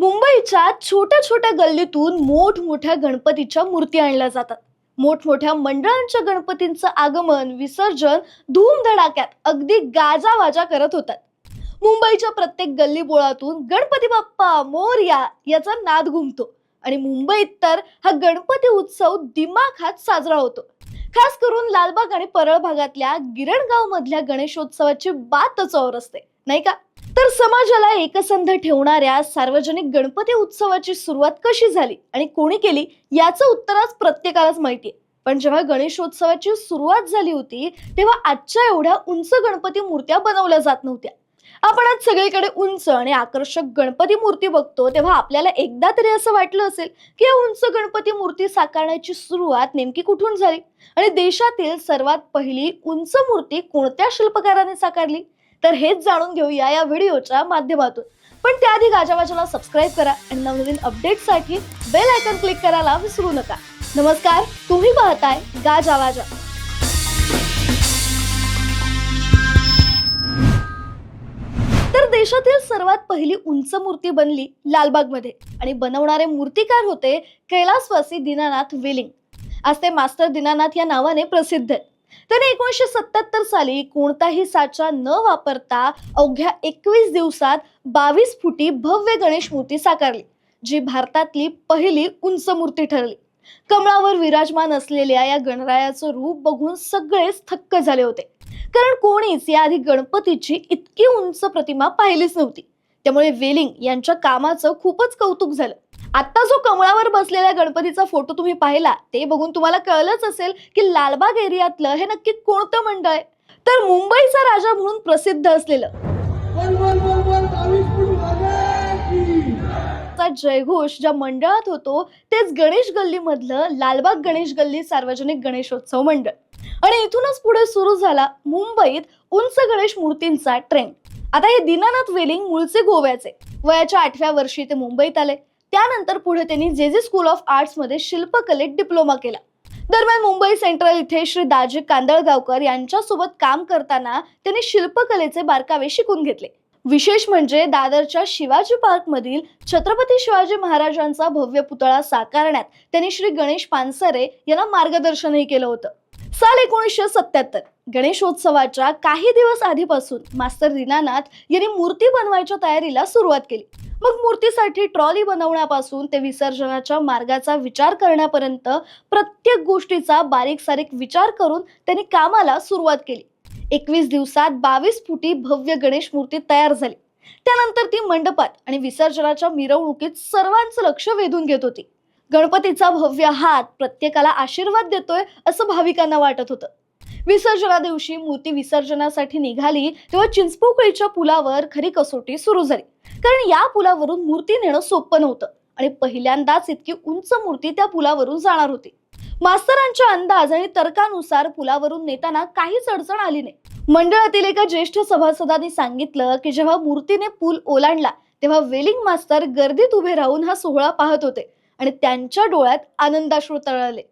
मुंबईच्या छोट्या छोट्या गल्लीतून मोठमोठ्या गणपतीच्या मूर्ती आणल्या जातात. मोठमोठ्या मंडळांच्या गणपतींचं आगमन विसर्जन धूमधडाक्यात अगदी गाजावाजा करत होतात. मुंबईच्या प्रत्येक गल्लीबोळातून गणपती बाप्पा मोरया याचा नाद घुमतो. आणि मुंबईत तर हा गणपती उत्सव दिमाखात साजरा होतो. खास करून लालबाग आणि परळ भागातल्या गिरणगाव मधल्या गणेशोत्सवाची बातच और असते. नाही का? तर समाजाला एकसंध ठेवणाऱ्या सार्वजनिक गणपती उत्सवाची सुरुवात कशी झाली आणि कोणी केली याचं उत्तर आज प्रत्येकालाच आहे. पण जेव्हा गणेशोत्सवाची सुरुवात झाली होती तेव्हा आजच्या एवढ्या उंच गणपती मूर्त्या बनवल्या जात नव्हत्या. आपण आज सगळीकडे उंच आणि आकर्षक गणपती मूर्ती बघतो तेव्हा आपल्याला एकदा तरी असं वाटलं असेल की या उंच गणपती मूर्ती साकारण्याची सुरुवात नेमकी कुठून झाली? आणि देशातील सर्वात पहिली उंच मूर्ती कोणत्या शिल्पकाराने साकारली? तर हेच जाणून घेऊया या व्हिडिओच्या माध्यमातून. पण त्याआधी गाजावाजाला सबस्क्राईब करा आणि नवनवीन अपडेटसाठी बेल आयकॉन क्लिक करायला विसरू नका. नमस्कार तुम्ही पाहताय गाजावाजा तर देशातील सर्वात पहिली उंच मूर्ती बनली लालबागमध्ये आणि बनवणारे मूर्तीकार होते कैलासवासी दीनानाथ वेलिंग. आज ते मास्टर दीनानाथ या नावाने प्रसिद्ध आहेत. तर एकोणीसशे सत्याहत्तर साली कोणताही साचा न वापरता अवघ्या एकवीस दिवसात बावीस फुटी भव्य गणेश मूर्ती साकारली जी भारतातली पहिली उंच मूर्ती ठरली. कमळावर विराजमान असलेल्या या गणरायाचं रूप बघून सगळेच थक्क झाले होते. कारण कोणीच याआधी गणपतीची इतकी उंच प्रतिमा पाहिलीच नव्हती. त्यामुळे वेलिंग यांच्या कामाचं खूपच कौतुक झालं. आता जो कमळावर बसलेल्या गणपतीचा फोटो तुम्ही पाहिला ते बघून तुम्हाला कळलंच असेल की लालबाग एरियातलं हे नक्की कोणतं मंडळ आहे. तर मुंबईचा राजा म्हणून प्रसिद्ध असलेलं जयघोष ज्या मंडळात होतो तेच गणेश गल्ली मधलं लालबाग गणेश गल्ली सार्वजनिक गणेशोत्सव मंडळ. आणि इथूनच पुढे सुरू झाला मुंबईत उंच गणेश मूर्तींचा ट्रेंड आता हे दीनानाथ वेलिंग मूळचे गोव्याचे. वयाच्या आठव्या वर्षी ते मुंबईत आले. त्यानंतर पुढे त्यांनी जे जे स्कूल ऑफ आर्ट्समध्ये शिल्पकलेत डिप्लोमा केला. दरम्यान मुंबई सेंट्रल इथे श्री दाजी कांदळगावकर यांच्यासोबत काम करताना त्यांनी शिल्पकलेचे बारकावे शिकून घेतले. विशेष म्हणजे दादरच्या शिवाजी पार्क मधील छत्रपती शिवाजी महाराजांचा भव्य पुतळा साकारण्यात त्यांनी श्री गणेश पानसरे यांना मार्गदर्शनही केलं होतं. साल एकोणीसशे सत्याहत्तर. गणेशोत्सवाच्या काही दिवस आधीपासून मास्तर दीनानाथ यांनी मूर्ती बनवायच्या तयारीला सुरुवात केली. मग मूर्तीसाठी ट्रॉली बनवण्यापासून ते विसर्जनाच्या मार्गाचा विचार करण्यापर्यंत प्रत्येक गोष्टीचा बारीक सारीक विचार करून त्यांनी कामाला सुरुवात केली. एकवीस दिवसात बावीस फुटी भव्य गणेश मूर्ती तयार झाली. त्यानंतर ती मंडपात आणि विसर्जनाच्या मिरवणुकीत सर्वांचं लक्ष वेधून घेत होती. गणपतीचा भव्य हात प्रत्येकाला आशीर्वाद देतोय असं भाविकांना वाटत होतं. विसर्जना दिवशी मूर्ती विसर्जनासाठी निघाली तेव्हा चिंचपोकळीच्या पुलावर खरी कसोटी सुरू झाली. कारण या पुलावरून मूर्ती नेणं सोपं नव्हतं आणि पहिल्यांदाच इतकी उंच मूर्ती त्या पुलावरून जाणार होती. मास्तरांच्या अंदाज आणि तर्कानुसार पुलावरून नेताना काहीच अडचण आली नाही. मंडळातील एका ज्येष्ठ सभासदांनी सांगितलं की जेव्हा मूर्तीने पूल ओलांडला तेव्हा वेलिंग मास्तर गर्दीत उभे राहून हा सोहळा पाहत होते. आणि त्यांच्या डोळ्यात आनंदाश्रू तळले.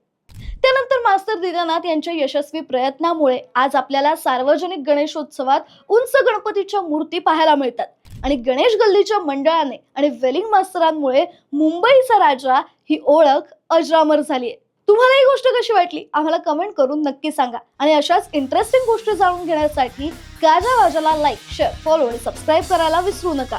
त्यानंतर मास्तर दीनानाथ यांच्या यशस्वी प्रयत्नामुळे आज आपल्याला सार्वजनिक गणेशोत्सवात उंच गणपतीच्या मूर्ती पाहायला मिळतात. आणि गणेश गल्लीच्या मंडळाने आणि वेलिंग मास्तरांमुळे मुंबईचा राजा ही ओळख अजरामर झाली आहे तुम्हाला ही गोष्ट कशी वाटली? आम्हाला कमेंट करून नक्की सांगा. आणि अशाच इंटरेस्टिंग गोष्टी जाणून घेण्यासाठी गाजा वाजाला लाईक शेअर फॉलो आणि सबस्क्राईब करायला विसरू नका.